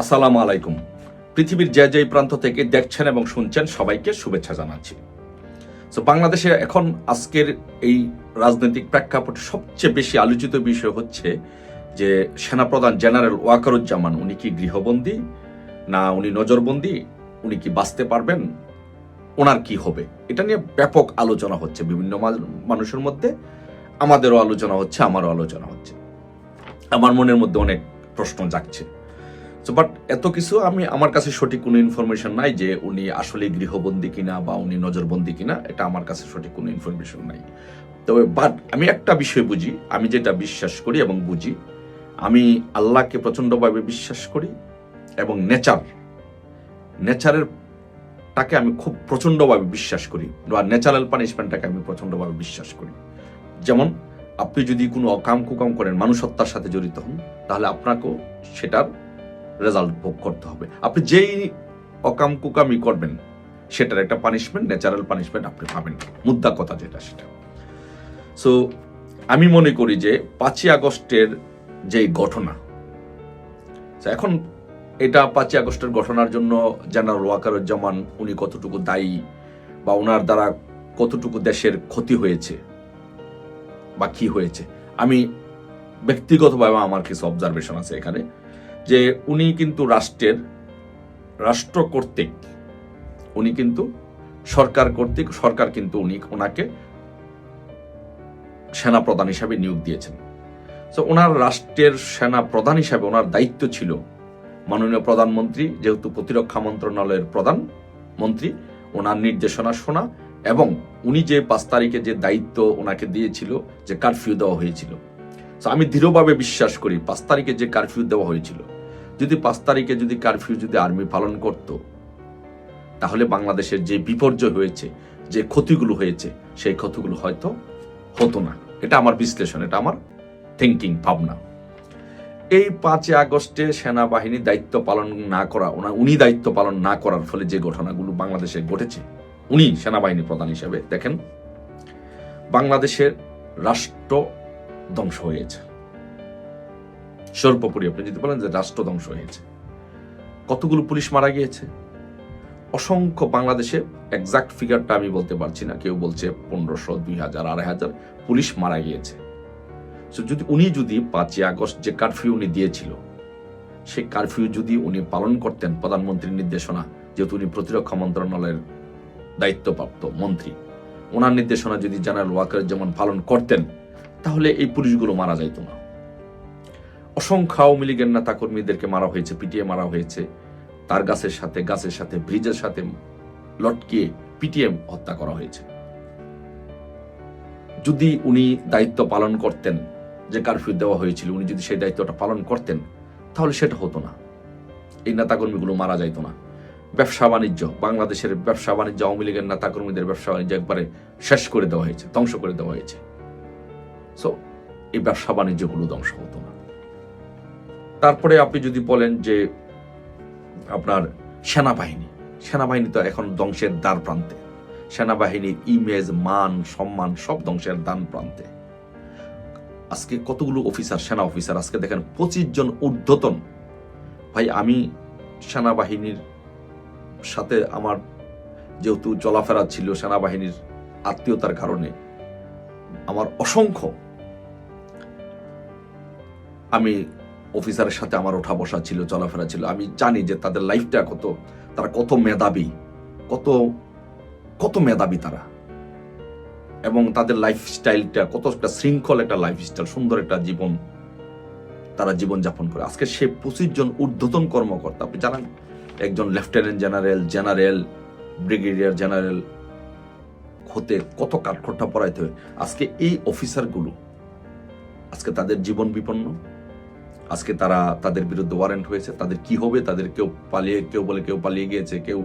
আসসালামু আলাইকুম। পৃথিবীর যে যে প্রান্ত থেকে দেখছেন এবং শুনছেন, সবাইকে শুভেচ্ছা জানাচ্ছি। তো বাংলাদেশে এখন আজকের এই রাজনৈতিক প্রেক্ষাপটে সবচেয়ে বেশি আলোচিত বিষয় হচ্ছে যে সেনাপ্রধান জেনারেল ওয়াকারুজ্জামান উনি কি গৃহবন্দী? না, উনি নজরবন্দি? উনি কি বাঁচতে পারবেন? ওনার কি হবে? এটা নিয়ে ব্যাপক আলোচনা হচ্ছে বিভিন্ন মানুষের মধ্যে। আমাদেরও আলোচনা হচ্ছে, আমারও আলোচনা হচ্ছে। আমার মনের মধ্যে অনেক প্রশ্ন জাগছে। তো বাট এত কিছু আমি আমার কাছে সঠিক কোনো ইনফরমেশন নাই যে উনি আসলে গৃহবন্দী কিনা বা উনি নজরবন্দী কিনা, এটা আমার কাছে সঠিক কোনো ইনফরমেশন নাই। তবে বাট আমি একটা বিষয় বুঝি, আমি যেটা বিশ্বাস করি এবং বুঝি, আমি আল্লাহকে প্রচণ্ডভাবে বিশ্বাস করি এবং নেচার নেচারের তাকে আমি খুব প্রচণ্ডভাবে বিশ্বাস করি বা ন্যাচারাল পানিশমেন্টটাকে আমি প্রচণ্ডভাবে বিশ্বাস করি। যেমন, আপনি যদি কোনো অকাম কুকাম করেন, মানুষ হত্যার সাথে জড়িত হন, তাহলে আপনাকেও সেটার রেজাল্ট ভোগ করতে হবে। আপনি যেই অকাম কুকামি করবেন, সেটার একটা পানিশমেন্ট ন্যাচারাল পানিশমেন্ট আপনি পাবেন। মুদ্রা কথা যেটা, সেটা। সো আমি মনে করি যে পাঁচই আগস্টের যে ঘটনা এখন এটা পাঁচই আগস্টের ঘটনার জন্য জেনারেল ওয়াকারুজ্জামান উনি কতটুকু দায়ী বা ওনার দ্বারা কতটুকু দেশের ক্ষতি হয়েছে বা কি হয়েছে, আমি ব্যক্তিগতভাবে আমার কিছু অবজারভেশন আছে এখানে। যে উনি কিন্তু রাষ্ট্রের রাষ্ট্র কর্তৃক, উনি কিন্তু সরকার কর্তৃক, সরকার কিন্তু উনি ওনাকে সেনা প্রধান হিসাবে নিয়োগ দিয়েছেন। তো ওনার রাষ্ট্রের সেনা প্রধান হিসাবে ওনার দায়িত্ব ছিল মাননীয় প্রধানমন্ত্রী, যেহেতু প্রতিরক্ষা মন্ত্রণালয়ের প্রধান মন্ত্রী, ওনার নির্দেশনা শোনা এবং উনি যে পাঁচ তারিখে যে দায়িত্ব ওনাকে দিয়েছিল, যে কারফিউ দেওয়া হয়েছিল আমি দৃঢ়ভাবে বিশ্বাস করি, পাঁচ তারিখে যে কারফিউ দেওয়া হয়েছিল, যদি পাঁচ তারিখে যদি কারফিউ যদি আর্মি পালন করত, তাহলে বাংলাদেশের যে বিপর্যয় হয়েছে, যে ক্ষতিগুলো হয়েছে, সেই ক্ষতিগুলো হয়তো হতো না। এটা আমার বিশ্লেষণ, এটা আমার থিঙ্কিং ভাবনা। এই পাঁচই আগস্টে সেনাবাহিনী দায়িত্ব পালন না করা, ওনা উনি দায়িত্ব পালন না করার ফলে যে ঘটনাগুলো বাংলাদেশে ঘটেছে, উনি সেনাবাহিনী প্রধান হিসেবে, দেখেন, বাংলাদেশের রাষ্ট্র ধ্বংস হয়েছে। সর্বোপরি আপনি যদি বলেন যে রাষ্ট্র ধ্বংস হয়েছে, কতগুলো পুলিশ মারা গিয়েছে? অসংখ্য বাংলাদেশে এক্সাক্ট ফিগারটা আমি বলতে পারছি না, কেউ বলছে পনেরোশো দুই হাজার আড়াই হাজার পুলিশ মারা গিয়েছে। যদি উনি যদি পাঁচই আগস্ট যে কারফিউ উনি দিয়েছিল, সেই কারফিউ যদি উনি পালন করতেন, প্রধানমন্ত্রীর নির্দেশনা, যেহেতু উনি প্রতিরক্ষা মন্ত্রণালয়ের দায়িত্বপ্রাপ্ত মন্ত্রী, ওনার নির্দেশনা যদি জেনারেল ওয়াকার যেমন পালন করতেন তাহলে এই পুলিশগুলো মারা যাইত না। অসংখ্য আওয়ামী লীগের নেতা কর্মীদেরকে মারা হয়েছে, পিটিয়ে মারা হয়েছে। তার গাছের সাথে গাছের সাথে, ব্রিজের সাথে লটকিয়ে পিটিএ হত্যা করা হয়েছে। যদি উনি দায়িত্ব পালন করতেন, যে কারফিউ দেওয়া হয়েছিল, উনি যদি সেই দায়িত্বটা পালন করতেন, তাহলে সেটা হতো না। এই নেতাকর্মীগুলো মারা যাইত না। ব্যবসা বাণিজ্য, বাংলাদেশের ব্যবসা বাণিজ্য, আওয়ামী লীগের নেতাকর্মীদের ব্যবসা বাণিজ্য একবারে শেষ করে দেওয়া হয়েছে, ধ্বংস করে দেওয়া হয়েছে। সো এই ব্যবসা বাণিজ্যগুলো ধ্বংস হতো না। তারপরে আপনি যদি বলেন যে আপনার সেনাবাহিনী সেনাবাহিনী তো এখন ধ্বংসের দ্বার প্রান্তে। সেনাবাহিনীর ইমেজ মান, সম্মান সব ধ্বংসের দান প্রান্তে। আজকে কতগুলো অফিসার সেনা অফিসার আজকে দেখেন পঁচিশ জন ঊর্ধ্বতন। ভাই, আমি সেনাবাহিনীর সাথে আমার যেহেতু চলাফেরা ছিল, সেনাবাহিনীর আত্মীয়তার কারণে আমার অসংখ্য। আমি অফিসারের সাথে আমার ওঠা বসা ছিল, চলাফেরা ছিল। আমি জানি যে তাদের লাইফটা কত, তারা কত মেধাবী, কত কত মেধাবী তারা। এবং তাদের লাইফস্টাইলটা কত একটা শৃঙ্খল একটা লাইফস্টাইল সুন্দর একটা জীবন তারা জীবন যাপন করে। আজকে সে পঁচিশ জন ঊর্ধ্বতন কর্মকর্তা, আপনি জানেন, একজন lieutenant general general, brigadier general হতে কত কাঠখোট্টা পড়াইতে হয়। আজকে এই অফিসারগুলো, আজকে তাদের জীবন বিপন্ন, আজকে তারা তাদের বিরুদ্ধে ওয়ারেন্ট হয়েছে, তাদের কি হবে, তাদের কেউ পালিয়ে, কেউ বলে কেউ পালিয়ে গিয়েছে, কেউ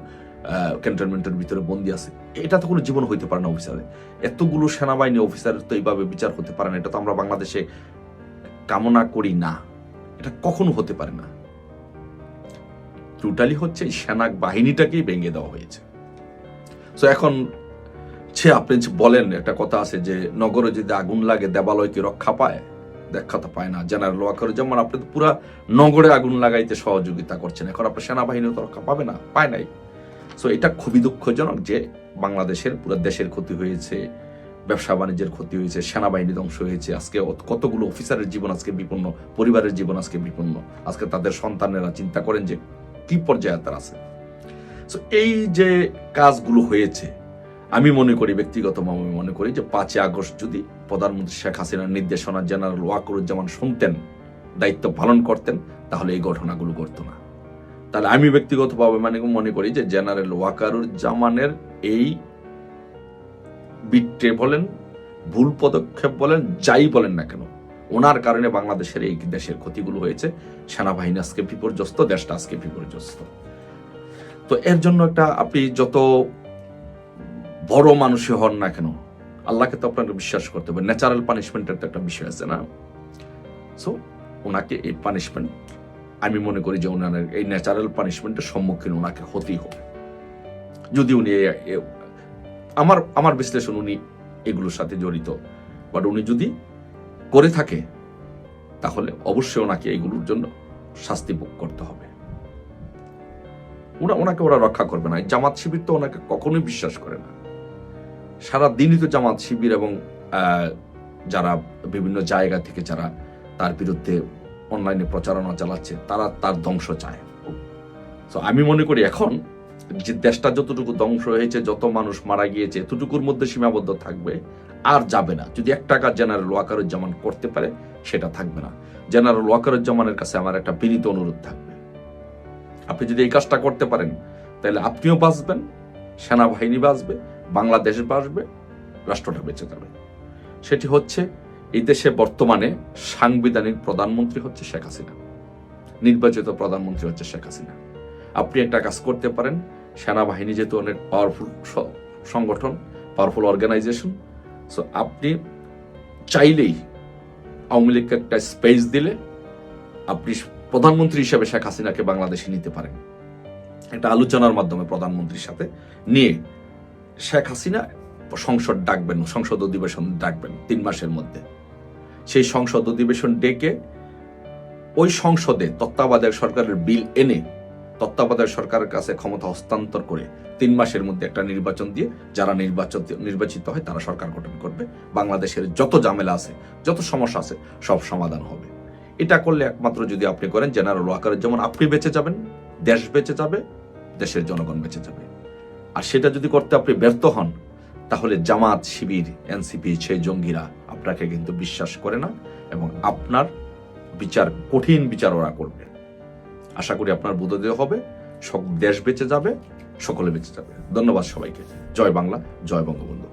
ক্যান্টনমেন্টের ভিতরে বন্দি আছে। এটা তো কোনো জীবন হইতে পারে না অফিসারে। এতগুলো সেনাবাহিনী অফিসারের তো এইভাবে বিচার হতে পারে না। এটা তো আমরা বাংলাদেশে কামনা করি না। এটা কখনো হতে পারে না। টোটালি হচ্ছে সেনা বাহিনীটাকেই ভেঙে দেওয়া হয়েছে। তো এখন সে আপনি বলেন, একটা কথা আছে যে নগরে যদি আগুন লাগে, দেবালয় কি রক্ষা পায়? দেখা তো পায় না। জেনারেল ওয়াকার যেমন আপনি তো পুরা নগরে আগুন লাগাইতে সহযোগিতা করছেন, এখন আপনার সেনাবাহিনী তো রক্ষা পাবে না, পায় নাই। সো এটা খুবই দুঃখজনক যে বাংলাদেশের পুরো দেশের ক্ষতি হয়েছে, ব্যবসা বাণিজ্যের ক্ষতি হয়েছে, সেনাবাহিনী ধ্বংস হয়েছে, আজকে কতগুলো অফিসারের জীবন আজকে বিপন্ন, পরিবারের জীবন আজকে বিপন্ন। আজকে তাদের সন্তানেরা চিন্তা করেন যে কি পর্যায়ে তারা আছে। সো এই যে কাজগুলো হয়েছে আমি মনে করি, ব্যক্তিগতভাবে আমি মনে করি যে পাঁচই আগস্ট যদি প্রধানমন্ত্রী শেখ হাসিনার নির্দেশনা জেনারেল ওয়াকরুজ্জামান শুনতেন, দায়িত্ব পালন করতেন, তাহলে এই ঘটনাগুলো ঘটতো না। তাহলে আমি ব্যক্তিগতভাবে মানে মনে করি যে জেনারেল ওয়াকারুজ্জামানের এই বিট্রে বলেন, ভুল পদক্ষেপ বলেন, যাই বলেন না কেন, ওনার কারণে বাংলাদেশের এই দেশের ক্ষতিগুলো হয়েছে, সেনাবাহিনী আজকে বিপর্যস্ত, দেশটা আজকে বিপর্যস্ত। তো এর জন্য একটা আপনি যত বড় মানুষই হন না কেন? আল্লাহকে তো আপনাকে বিশ্বাস করতে হবে। ন্যাচারাল পানিশমেন্টের তো একটা বিষয় আছে না? সো ওনাকে এই পানিশমেন্ট আমি মনে করি যে ওনার এই ন্যাচারাল পানিশমেন্টের সম্মুখীন ওনাকে হতেই হবে। যদি উনি আমার আমার বিশ্লেষণ উনি এগুলোর সাথে জড়িত। বাট উনি যদি করে থাকে, তাহলে অবশ্যই ওনাকে এইগুলোর জন্য শাস্তি ভোগ করতে হবে। ওনা, ওনাকে ওরা রক্ষা করবে না। জামাত শিবির তো ওনাকে কখনোই বিশ্বাস করে না। সারা দিনই তো জামাত শিবির এবং যারা বিভিন্ন জায়গা থেকে যারা তার বিরুদ্ধে অনলাইনে প্রচারণা চালাচ্ছে, তারা তার ধ্বংস চায়। তো আমি মনে করি এখন যে দেশটা যতটুকু ধ্বংস হয়েছে, যত মানুষ মারা গিয়েছে, এতটুকুর মধ্যে সীমাবদ্ধ থাকবে, আর যাবে না। যদি এক টাকা জেনারেল ওয়াকারুজ্জামান করতে পারে, সেটা থাকবে না। জেনারেল ওয়াকারুজ্জামানের কাছে আমার একটা বিনীত অনুরোধ থাকবে। আপনি যদি এই কাজটা করতে পারেন, তাহলে আপনিও বাঁচবেন, সেনাবাহিনী বাঁচবে বাংলাদেশ বাঁচবে রাষ্ট্রটা বেঁচে যাবে। সেটি হচ্ছে এই দেশে বর্তমানে সাংবিধানিক প্রধানমন্ত্রী হচ্ছে শেখ হাসিনা। নির্বাচিত প্রধানমন্ত্রী হচ্ছে শেখ হাসিনা। আপনি একটা কাজ করতে পারেন, সেনাবাহিনী যেহেতু অনেক পাওয়ারফুল সংগঠন পাওয়ারফুল অর্গানাইজেশন সো আপনি চাইলেই আওয়ামী লীগকে একটা স্পেস দিলে আপনি প্রধানমন্ত্রী হিসেবে শেখ হাসিনাকে বাংলাদেশে নিতে পারেন। একটা আলোচনার মাধ্যমে প্রধানমন্ত্রীর সাথে নিয়ে শেখ হাসিনা সংসদ ডাকবেন, সংসদ অধিবেশন ডাকবেন তিন মাসের মধ্যে। সেই সংসদ অধিবেশন ডেকে ওই সংসদে তত্ত্বাবধায়ক সরকারের বিল এনে তত্ত্বাবধায়ক সরকারের কাছে ক্ষমতা হস্তান্তর করে তিন মাসের মধ্যে একটা নির্বাচন দিয়ে যারা নির্বাচন নির্বাচিত হয় তারা সরকার গঠন করবে। বাংলাদেশের যত ঝামেলা আছে, যত সমস্যা আছে, সব সমাধান হবে। এটা করলে একমাত্র যদি আপনি করেন, জেনারেল ওয়াকারের যেমন আপনি বেঁচে যাবেন, দেশ বেঁচে যাবে, দেশের জনগণ বেঁচে যাবে। আর সেটা যদি করতে আপনি ব্যর্থ হন, তাহলে জামাত, শিবির, এনসিপি, সেই জঙ্গিরা আপনাকে কিন্তু বিশ্বাস করে না এবং আপনার বিচার, কঠিন বিচার ওরা করবে। আশা করি আপনার বোধোদয় হবে, সব দেশ বেঁচে যাবে, সকলে বেঁচে যাবে। ধন্যবাদ সবাইকে। জয় বাংলা, জয় বঙ্গবন্ধু।